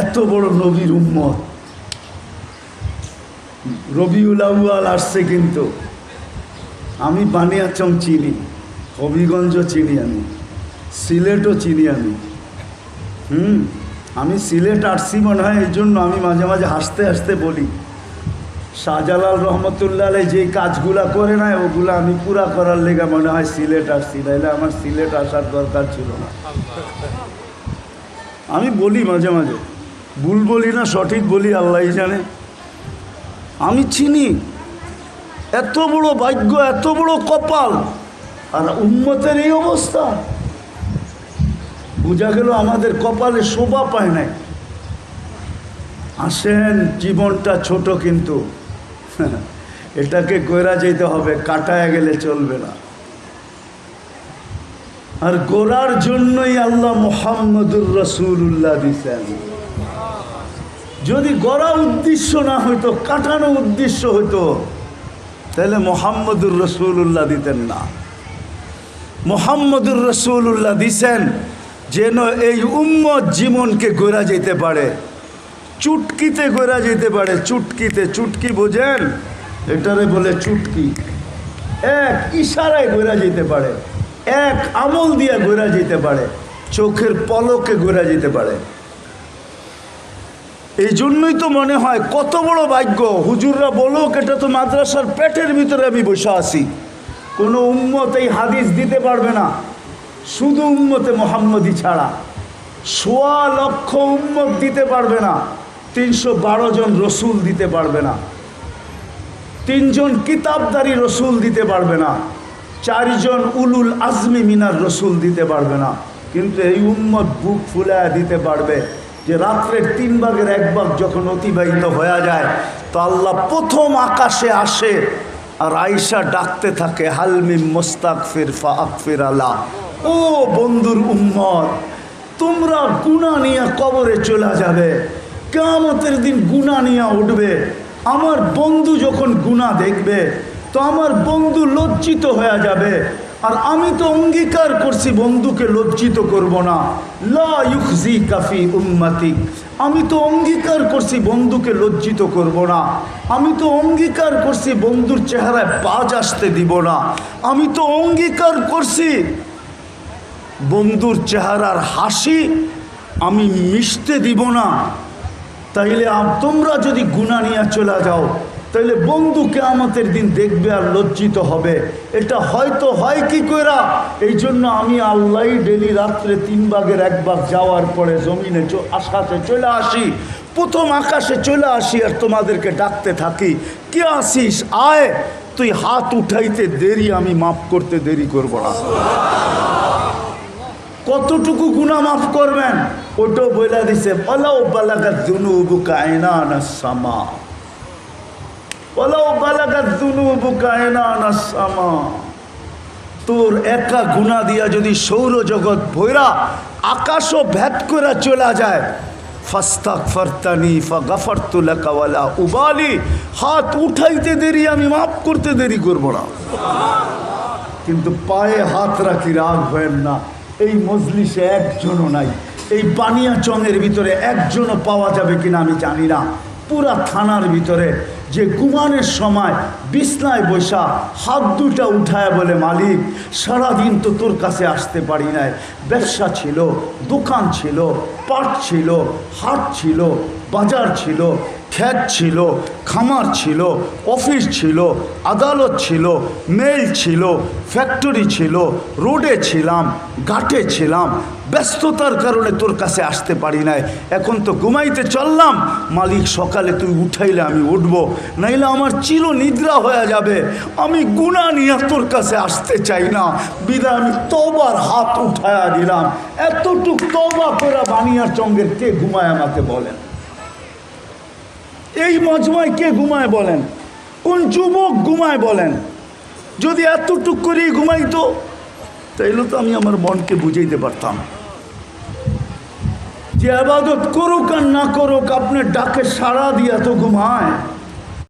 এত বড় নবীর উম্মত। রবিউল আউয়াল আসছে কিন্তু। আমি বানিয়াচং চিনি হবিগঞ্জ চিনি আমি, সিলেটও চিনি আমি। হুম, আমি সিলেট আসছি মনে হয়, এই জন্য আমি মাঝে মাঝে হাসতে হাসতে বলি, শাহজালাল রহমতুল্লাহ যেই কাজগুলা করে না, ওগুলো আমি পুরা করার লেগে মনে হয় সিলেট আসছি নাহলে আমার সিলেট আসার দরকার ছিল না। আমি বলি মাঝে মাঝে ভুল বলি না, সঠিক বলি আল্লাহ জানে। আমি চিনি। এত বড় ভাগ্য, এত বড় কপাল, আর উন্মতের এই অবস্থা। বোঝা গেল আমাদের কপালে শোভা পায় নাই। আসেন, জীবনটা ছোট কিন্তু। এটাকে গোড়া যেতে হবে, কাটায় গেলে চলবে না। আর গোড়ার জন্যই আল্লাহ মোহাম্মদুর রসুল্লাহ দিছেন। যদি গড়া উদ্দেশ্য না হইতো, কাটানো উদ্দেশ্য হইতো, তাহলে মোহাম্মদুর রসুল্লাহ দিতেন না। মোহাম্মদুর রসুল্লাহ দিছেন যেন এই উম্মত জীবনকে গোড়া যেতে পারে। চুটকিতে গোড়া যেতে পারে, চুটকিতে, চুটকি বোঝেন? এটারে বলে চুটকি। এক ইশারায় গোড়া যেতে পারে, এক আমল দিয়ে গোড়া যেতে পারে, চোখের পলকে গোড়া যেতে পারে। এই জন্যই তো মনে হয় কত বড় ভাগ্য। হুজুররা বলুক এটা তো মাদ্রাসার পেটের ভিতরে আমি বসে আছি। কোনো উম্মত এই হাদিস দিতে পারবে না। শুধু উম্মতে মোহাম্মদী ছাড়া। সোয়া লক্ষ উম্মত দিতে পারবে না। তিনশো বারো জন রসুল দিতে পারবে না। তিনজন কিতাবদারি রসুল দিতে পারবে না। চারজন উলুল আজমি মিনার রসুল দিতে পারবে না। কিন্তু এই উম্মত বুক ফুলায় দিতে পারবে। যে রাত্রের তিন ভাগের এক ভাগ যখন অতিবাহিত হয়ে যায়, তো আল্লাহ প্রথম আকাশে আসে আর আয়সা ডাকতে থাকে হালমিম মোস্তাক ফির ফাক ফির আলা। ও বন্ধুর উম্মত, তোমরা গুণা নিয়ে কবরে চলে যাবে কেমতের দিন গুণা নিয়ে উঠবে। আমার বন্ধু যখন গুণা দেখবে, তো আমার বন্ধু লজ্জিত হয়ে যাবে। আর আমি তো অঙ্গীকার করছি, বন্ধুকে লজ্জিত করব না। লা ইউখজি কাফি উম্মাতিক আমি তো অঙ্গীকার করছি, বন্ধুকে লজ্জিত করব না। আমি তো অঙ্গীকার করছি, বন্ধুর চেহারায় বাজ আসতে দিব না। আমি তো অঙ্গীকার করছি, বন্ধুর চেহারার হাসি আমি মিশতে দিব না। তাইলে তোমরা যদি গুণা নিয়ে চলে যাও তাইলে বন্ধুকে আমাদের দিন দেখবে আর লজ্জিত হবে। এটা হয়তো হয় কি কইরা? এই জন্য আমি আল্লাহ ডেলি রাত্রে তিন ভাগের এক ভাগ যাওয়ার পরে জমিনে আকাশে চলে আসি। প্রথম আকাশে চলে আসি আর তোমাদেরকে ডাকতে থাকি। কে আসিস আয়। তুই হাত উঠাইতে দেরি, আমি মাফ করতে দেরি করব না। কতটুকু গুণা মাফ করবেন? ওটাও বলে দিছে সামা বলাও বালাগাত দুনুবু কায়না সামা। তোর একা গুণা দিয়া যদি সৌরজগৎ ভৈরা, আকাশও ভেদ করে চলে যায়। ফাস্তাক ফারতানি ফা গাফারতুলা কাওয়ালা উবালি। হাত উঠাইতে দেরি, আমি মাফ করতে দেরি করব না। কিন্তু পায়ে হাত রাখি, রাগ হয়েন না। এই মজলিসে একজনও নাই। এই বানিয়া চঙের ভিতরে একজনও পাওয়া যাবে কিনা আমি জানি না। পুরা থানার ভিতরে যে গুমানের সময় বিছনায় বৈশা হাত দুটা উঠায় বলে, মালিক, সারাদিন তো তোর কাছে আসতে পারি নাই। ব্যবসা ছিল, দোকান ছিল, পাট ছিল, হাট ছিল, বাজার ছিল খ্যাত ছিল, খামার ছিল, অফিস ছিল, আদালত ছিল, মেল ছিল, ফ্যাক্টরি ছিল, রোডে ছিলাম, ঘাটে ছিলাম, ব্যস্ততার কারণে তোর কাছে আসতে পারি নাই। এখন তো ঘুমাইতে চললাম। মালিক, সকালে তুই উঠাইলে আমি উঠবো, নাইলে আমার চির নিদ্রা হয়ে যাবে। আমি গুণা নিয়ে তোর কাছে আসতে চাই না। বিদায়, আমি তবার হাত উঠায়া দিলাম। এতটুক তবা করে বানিয়ার চঙ্গের কে ঘুমায় আমাকে বলেন এই মজমায় কে ঘুমায় বলেন? কোন যুবক ঘুমায় বলেন? যদি এতটুক করেই ঘুমাইতো, তাইলে তো আমি আমার মনকে বুঝাইতে পারতাম। যে আবাদত করুক আর না করুক, আপনার ডাকে সাড়া দিয়ে এত ঘুমায়।